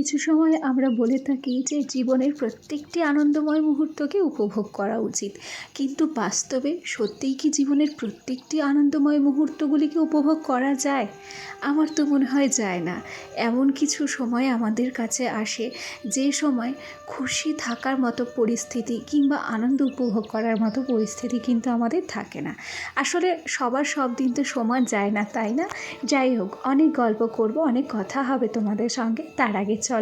কিছু সময় আমরা বলে থাকি যে জীবনের প্রত্যেকটি আনন্দময় মুহূর্তকে উপভোগ করা উচিত। কিন্তু বাস্তবে সত্যিই কি জীবনের প্রত্যেকটি আনন্দময় মুহূর্তগুলিকে উপভোগ করা যায়? আমার তো মনে হয় যায় না। এমন কিছু সময় আমাদের কাছে আসে যে সময় খুশি থাকার মতো পরিস্থিতি কিংবা আনন্দ উপভোগ করার মতো পরিস্থিতি কিন্তু আমাদের থাকে না। আসলে সবার সব দিন তো সমান যায় না, তাই না? যাই হোক, অনেক গল্প করব, অনেক কথা হবে তোমাদের সঙ্গে। তার আগে চলো।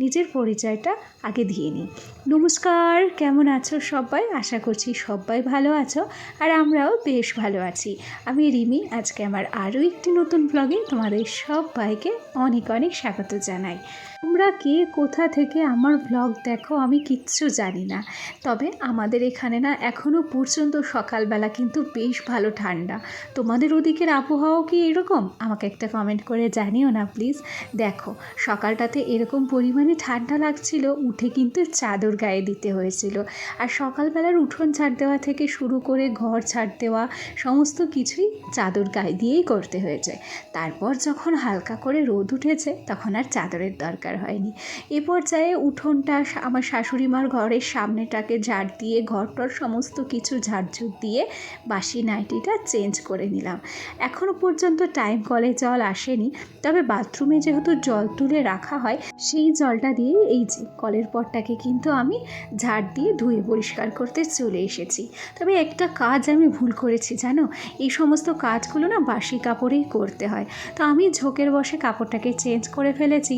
নিজের পরিচয়টা আগে দিয়ে নিই। নমস্কার, কেমন আছো সবাই? আশা করছি সবাই ভালো আছো আর আমরাও বেশ ভালো আছি। আমি রিমি, আজকে আমার আরও একটি নতুন ব্লগে তোমাদের সবাইকে অনেক অনেক স্বাগত জানাই। তোমরা কে? কোথা থেকে আমার ব্লগ দেখো? আমি কিচ্ছু জানি না। তবে আমাদের এখানে না এখনও পর্যন্ত সকালবেলা কিন্তু বেশ ভালো ঠান্ডা। তোমাদের ওদিকের আবহাওয়াও কি এরকম? আমাকে একটা কমেন্ট করে জানিও না প্লিজ দেখো, সকালটাতে এরকম পরিমাণে ঠান্ডা লাগছিল, উঠে কিন্তু চাদর গায়ে দিতে হয়েছিল। আর সকালবেলার উঠোন ছাড় দেওয়া থেকে শুরু করে ঘর ছাড় দেওয়া, সমস্ত কিছুই চাদর গায়ে দিয়েই করতে হয়েছে। তারপর যখন হালকা করে রোদ উঠেছে, তখন আর চাদরের দরকার হয়নি। এ পর্যায়ে উঠোনটা আমার শাশুড়ি মার ঘরের সামনেটাকে ঝাড় দিয়ে, ঘরটর সমস্ত কিছু ঝাড়ঝুট দিয়ে বাসি নাইটিটা চেঞ্জ করে নিলাম। এখনও পর্যন্ত টাইম কলে জল আসেনি, তবে বাথরুমে যেহেতু জল তুলে রাখা হয়, সেই জলটা দিয়ে এই যে কলের পরটাকে কিন্তু আমি ঝাড় দিয়ে ধুয়ে পরিষ্কার করতে চলে এসেছি। তবে একটা কাজ আমি ভুল করেছি, জানো? এই সমস্ত কাজগুলো না বাসি কাপড়েই করতে হয়। তো আমি ঝোঁকের বসে কাপড়টাকে চেঞ্জ করে ফেলেছি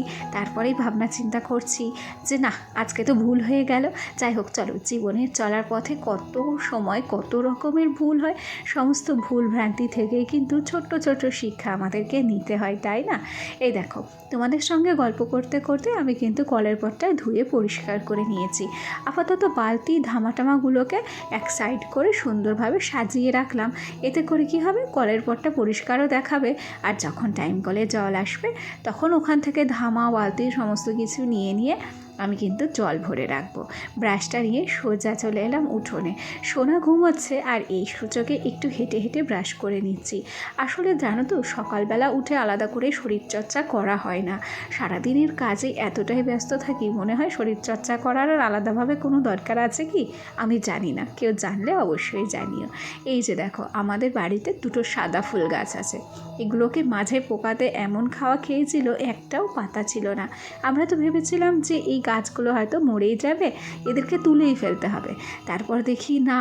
তারপরেই ভাবনা চিন্তা করছি যে না, আজকে তো ভুল হয়ে গেল। যাই হোক, চলো, জীবনের চলার পথে কত সময় কত রকমের ভুল হয়, সমস্ত ভুল ভ্রান্তি থেকেই কিন্তু ছোট্ট ছোট্ট শিক্ষা আমাদেরকে নিতে হয়, তাই না? এই দেখো, তোমাদের সঙ্গে গল্প করতে করতে আমি কিন্তু কলের পটটা ধুয়ে পরিষ্কার করে নিয়েছি। আপাতত বালতি ধামাটামাগুলোকে এক সাইড করে সুন্দরভাবে সাজিয়ে রাখলাম। এতে করে কি হবে? কলের পটটা পরিষ্কারও দেখাবে। আর যখন টাইম কলে জল আসবে, তখন ওখান থেকে ধামা, বালতি সমস্ত কিছু নিয়ে নিয়ে আমি কিন্তু জল ভরে রাখব। ব্রাশটা নিয়ে সোজা চলে এলাম উঠোনে। সোনা ঘুমোচ্ছে আর এই সূচকে একটু হেঁটে হেঁটে ব্রাশ করে নিচ্ছি। আসলে জানো তো, সকালবেলা উঠে আলাদা করে শরীরচর্চা করা হয় না। সারাদিনের কাজে এতটাই ব্যস্ত থাকি, মনে হয় শরীরচর্চা করার আর আলাদাভাবে কোনো দরকার আছে কি? আমি জানি না। কেউ জানলে অবশ্যই জানিও। এই যে দেখো, আমাদের বাড়িতে দুটো সাদা ফুল গাছ আছে। এগুলোকে মাঝে পোকাতে এমন খাওয়া খেয়েছিল, একটাও পাতা ছিল না। আমরা তো ভেবেছিলাম যে এই গাছগুলো হয়তো মরেই যাবে, এদেরকে তুলেই ফেলতে হবে। তারপর দেখি না,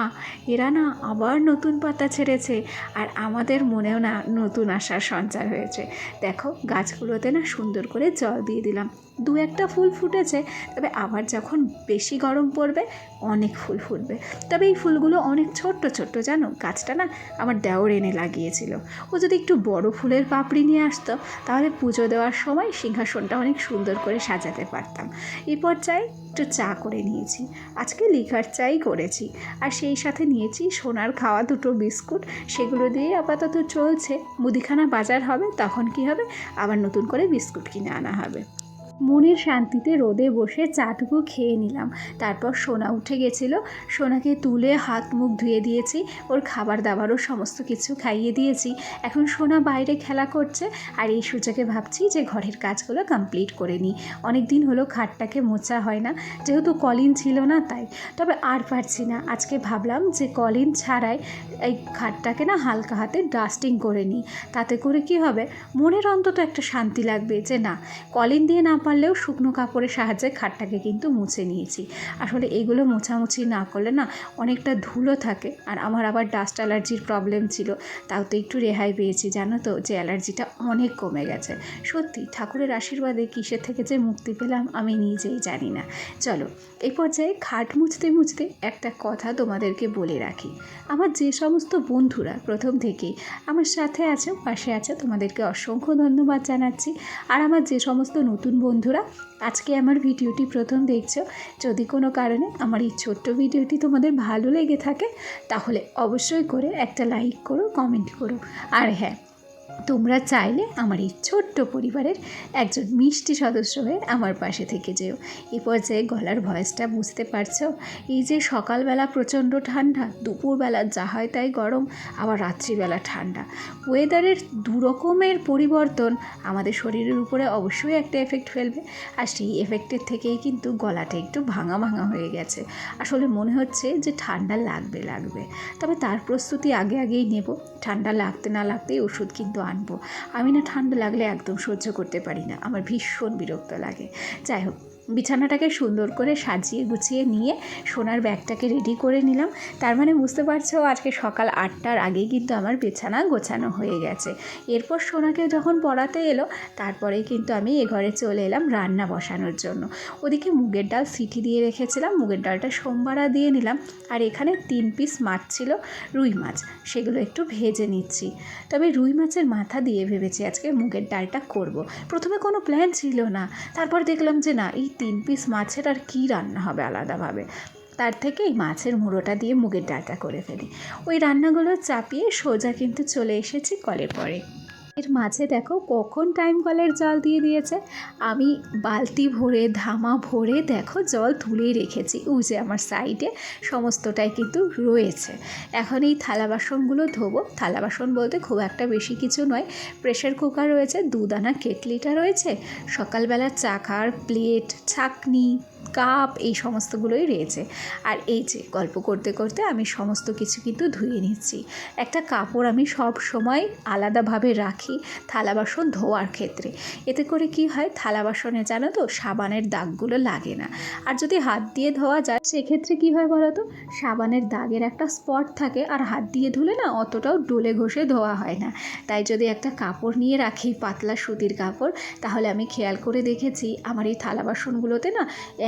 এরা না আবার নতুন পাতা ছেড়েছে আর আমাদের মনেও না নতুন আশার সঞ্চার হয়েছে। দেখো, গাছগুলোতে না সুন্দর করে জল দিয়ে দিলাম। দু একটা ফুল ফুটেছে, তবে আবার যখন বেশি গরম পড়বে, অনেক ফুল ফুটবে। তবে এই ফুলগুলো অনেক ছোট্ট ছোট্ট, জানো? গাছটা না আমার দেওর এনে লাগিয়েছিল। ও যদি একটু বড় ফুলের পাপড়ি নিয়ে আসতো, তাহলে পুজো দেওয়ার সময় সিংহাসনটা অনেক সুন্দর করে সাজাতে পারতাম। এই পর্যায়ে একটু চা করে নিয়েছি। আজকে লিকার চাই করেছি। আর সেই সাথে নিয়েছি সোনার খাওয়া দুটো বিস্কুট। সেগুলো দিয়ে আপাতত চলছে। মুদিখানা বাজার হবে, তখন কি হবে? আবার নতুন করে বিস্কুট কিনে আনা হবে। মনের শান্তিতে রোদে বসে চাটুকু খেয়ে নিলাম। তারপর সোনা উঠে গেছিল। সোনাকে তুলে হাত মুখ ধুয়ে দিয়েছি। ওর খাবার দাবারও সমস্ত কিছু খাইয়ে দিয়েছি। এখন সোনা বাইরে খেলা করছে আর এই সুযোগে ভাবছি যে ঘরের কাজগুলো কমপ্লিট করে নিই। অনেক দিন হলো খাটটাকে মোচা হয় না। যেহেতু কলিন ছিল না তাই। তবে আর পারছি না। আজকে ভাবলাম যে কলিন ছাড়াই এই খাটটাকে না হালকা হাতে ডাস্টিং করে নিই। তাতে করে কি হবে? মনের অন্তত একটা শান্তি লাগবে যে না, কলিন দিয়ে না পারলেও শুকনো কাপড়ের সাহায্যে খাটটাকে কিন্তু মুছে নিয়েছি। আসলে এগুলো মোছামুছি না করলে না অনেকটা ধুলো থাকে। আর আমার আবার ডাস্ট অ্যালার্জির প্রবলেম ছিল। তাও তো একটু রেহাই পেয়েছি, জানো তো? যে অ্যালার্জিটা অনেক কমে গেছে। সত্যি, ঠাকুরের আশীর্বাদে কিসের থেকে যে মুক্তি পেলাম আমি নিজেই জানি না। চলো এই পর্যায়ে খাট মুছতে মুছতে একটা কথা তোমাদেরকে বলে রাখি। আমার যে সমস্ত বন্ধুরা প্রথম থেকেই আমার সাথে আছে, পাশে আছে, তোমাদেরকে অসংখ্য ধন্যবাদ জানাচ্ছি। আর আমার যে সমস্ত নতুন বন্ধুরা, আজকে আমার ভিডিওটি প্রথম দেখছ। যদি কোনো কারণে আমার এই ছোট্ট ভিডিওটি তোমাদের ভালো লেগে থাকে, তাহলে অবশ্যই করে একটা লাইক করো, কমেন্ট করো। আর হ্যাঁ তোমরা চাইলে আমার এই ছোট্ট পরিবারের একজন মিষ্টি সদস্য হয়ে আমার পাশে থেকে যেও। এ পর্যায়ে গলার ভয়েসটা বুঝতে পারছ? এই যে সকালবেলা প্রচণ্ড ঠান্ডা, দুপুরবেলা যা হয় তাই গরম, আবার রাত্রিবেলা ঠান্ডা। ওয়েদারের দু রকমের পরিবর্তন আমাদের শরীরের উপরে অবশ্যই একটা এফেক্ট ফেলবে। আর সেই এফেক্টের থেকেই কিন্তু গলাটা একটু ভাঙা ভাঙা হয়ে গেছে। আসলে মনে হচ্ছে যে ঠান্ডা লাগবে লাগবে। তবে তার প্রস্তুতি আগে আগেই নেব। ঠান্ডা লাগতে না লাগতেই ওষুধ কিন্তু আনব আমি না ঠান্ডা লাগলে একদম সহ্য করতে পারি না। আমার ভীষণ বিরক্ত লাগে। যাই হোক বিছানাটাকে সুন্দর করে সাজিয়ে গুছিয়ে নিয়ে সোনার ব্যাগটাকে রেডি করে নিলাম। তার মানে বুঝতে পারছ, আজকে সকাল আটটার আগেই কিন্তু আমার বিছানা গোছানো হয়ে গেছে। এরপর সোনাকে যখন পড়াতে এলো তারপরেই কিন্তু আমি এ ঘরে চলে এলাম রান্না বসানোর জন্য। ওদিকে মুগের ডাল সিটি দিয়ে রেখেছিলাম, মুগের ডালটা সোমবারা দিয়ে নিলাম। আর এখানে তিন পিস মাছ ছিল, রুই মাছ, সেগুলো একটু ভেজে নিচ্ছি। তবে রুই মাছের মাথা দিয়ে ভেবেছি আজকে মুগের ডালটা করব। প্রথমে কোনো প্ল্যান ছিল না। তারপর দেখলাম যে না, এই তিন পিস মাছের আর কি রান্না হবে আলাদাভাবে? তার থেকে এই মাছের মুড়োটা দিয়ে মুগের ডালটা করে ফেলি। ওই রান্নাগুলো চাপিয়ে সোজা কিন্তু চলে এসেছি কলের পরে। এর মাঝে দেখো কখন টাইম কলের জল দিয়ে দিয়েছে। আমি বালতি ভরে, ধামা ভরে দেখো জল তুলেই রেখেছি। যে আমার সাইডে সমস্তটাই কিন্তু রয়েছে। এখন এই থালা বাসনগুলো ধোবো। থালা বাসন বলতে খুব একটা বেশি কিছু নয়। প্রেশার কুকার রয়েছে, দুদানা কেটলিটা রয়েছে, সকালবেলা চাকার প্লেট ছাকনি কাপ এই সমস্তগুলোই রয়েছে। আর এই যে গল্প করতে করতে আমি সমস্ত কিছু কিন্তু ধুয়ে নিচ্ছি। একটা কাপড় আমি সব সময় আলাদাভাবে রাখি। থালা বাসন ধোয়ার ক্ষেত্রে। এতে করে কি হয়, থালা বাসনে জানো তো, সাবানের দাগগুলো লাগে না। আর যদি হাত দিয়ে ধোয়া যায়, সেক্ষেত্রে কি হয় বলো তো, সাবানের দাগের একটা স্পট থাকে আর হাত দিয়ে ধুলে না অতটাও ডোলে ঘষে ধোয়া হয় না। তাই যদি একটা কাপড় নিয়ে রাখি, পাতলা সুতির কাপড়, তাহলে আমি খেয়াল করে দেখেছি আমার এই থালা বাসনগুলোতে না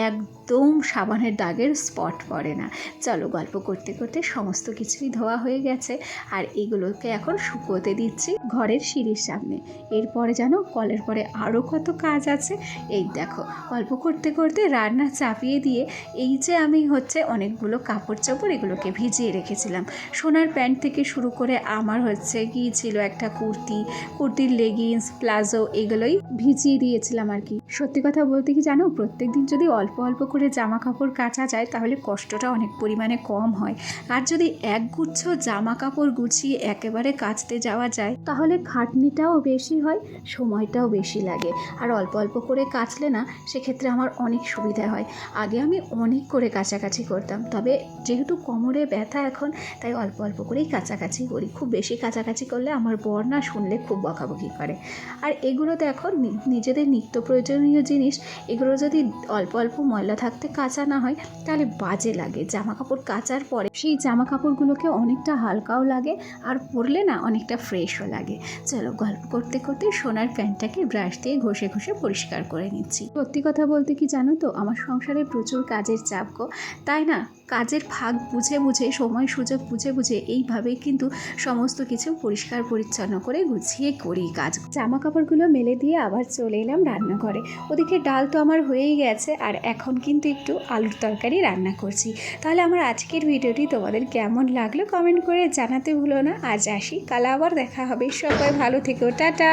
একদম সাবানের দাগের স্পট পড়ে না। চলো গল্প করতে করতে সমস্ত কিছুই ধোয়া হয়ে গেছে। আর এগুলোকে এখন শুকোতে দিচ্ছি ঘরের সিঁড়ির সামনে। এরপরে জানো, কলের পরে আরও কত কাজ আছে। এই দেখো, গল্প করতে করতে রান্না চাপিয়ে দিয়ে এই যে আমি হচ্ছে অনেকগুলো কাপড় চোপড় এগুলোকে ভিজিয়ে রেখেছিলাম। সোনার প্যান্ট থেকে শুরু করে আমার হচ্ছে কি ছিল একটা কুর্তি, কুর্তির লেগিংস প্লাজো এগুলোই ভিজিয়ে দিয়েছিলাম আর কি। সত্যি কথা বলতে কি জানো প্রত্যেক দিন যদি অল্প অল্প করে জামা কাপড় কাচা যায়, তাহলে কষ্টটা অনেক পরিমাণে কম হয়। আর যদি একগুচ্ছ জামা কাপড় গুছিয়ে একেবারে কাচতে যাওয়া যায়, তাহলে খাটনিটাও বেশি হয়, সময়টাও বেশি লাগে। আর অল্প অল্প করে কাচলে না, সেক্ষেত্রে আমার অনেক সুবিধা হয়। আগে আমি অনেক করে কাছাকাছি করতাম, তবে যেহেতু কোমরে ব্যথা এখন, তাই অল্প অল্প করেই কাছাকাছি করি। খুব বেশি কাছাকাছি করলে আমার বর না শুনলে খুব বকাবকি করে। আর এগুলো দেখো, নি- নিজেদের নিত্য প্রয়োজনীয় জিনিস, এগুলো যদি অল্প অল্প ময়লা থাকতে কাঁচা না হয়, তাহলে বাজে লাগে। জামা কাপড় কাচার পরে সেই জামা কাপড়গুলোকে অনেকটা হালকাও লাগে, আর পরলে না অনেকটা ফ্রেশও লাগে। চলো গল্প করতে করতে সোনার প্যান্টটাকে ব্রাশ দিয়ে ঘষে ঘষে পরিষ্কার করে নিচ্ছি। সত্যি কথা বলতে কি জানো তো, আমার সংসারে প্রচুর কাজের চাপ গো। তাই না? কাজের ভাগ বুঝে বুঝে, সময় সুযোগ বুঝে বুঝে এইভাবেই কিন্তু সমস্ত কিছু পরিষ্কার পরিচ্ছন্ন করে গুছিয়ে করি কাজ। জামা কাপড়গুলো মেলে দিয়ে আবার চলে এলাম রান্নাঘরে। ওদিকে ডাল তো আমার হয়েই গেছে, আর এখন কিন্তু একটু আলুর তরকারি রান্না করছি। তাহলে আমার আজকের ভিডিওটি তোমাদের কেমন লাগল কমেন্ট করে জানাতে ভুলো না। আজ আসি, কাল আবার দেখা হবে। সবাই ভালো থেকো, টাটা!